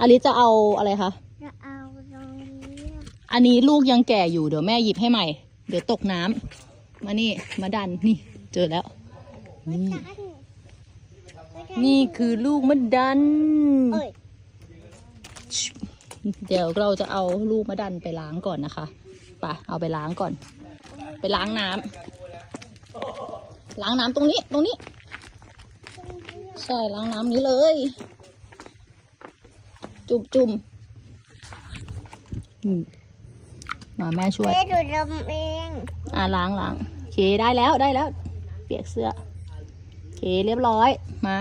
อลิสจะเอาอะไรคะ จะเอาตรงนี้อันนี้ลูกยังแก่อยู่เดี๋ยวแม่หยิบให้ใหม่ เดี๋ยวตกน้ำมานี่ มาดันนี่ เจอแล้ว นี่กันนี่คือลูกมะดัน เอ้ยเดี๋ยวเราจะเอาลูกมะดันไปล้างก่อนนะคะไปเอาไปล้างก่อน ไปล้างน้ำล้างน้ำตรงนี้ตรงนี้ ใช่ล้างน้ำนี้เลย จุ่มจุ่มอืมมาแม่ช่วยแม่ดูดลมเองอ่าล้างล้างโอเคได้แล้วได้แล้ว เปียกเสื้อโอเคเรียบร้อย มา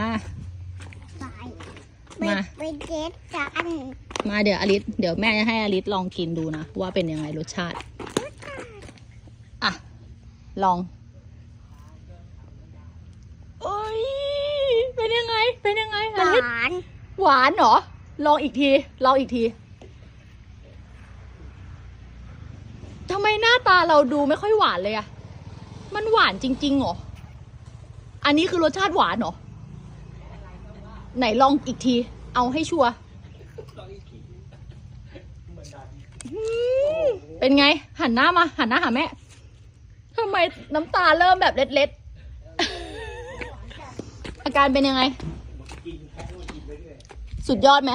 ไปไปมา ไปเจ็ดกันมาเดี๋ยวอลิสเดี๋ยวแม่จะให้อลิสลองกินดูนะ ว่าเป็นยังไงรสชาติ อะ ลอง โอ้ยเป็นยังไง เป็นยังไงหอลิสวานหวานเหรอ ลองอีกที ลองอีกทีทำไมหน้าตาเราดูไม่ค่อยหวานเลยอะมันหวานจริงๆเหรอ อันนี้คือรสชาติหวานเหรอ ไหนลองอีกที เอาให้ชัวร์เป็นไง หันหน้ามา หันหน้าหาแม่ทำไมน้ำตาเริ่มแบบเล็ดๆอาการเป็นยังไง สุดยอดไหม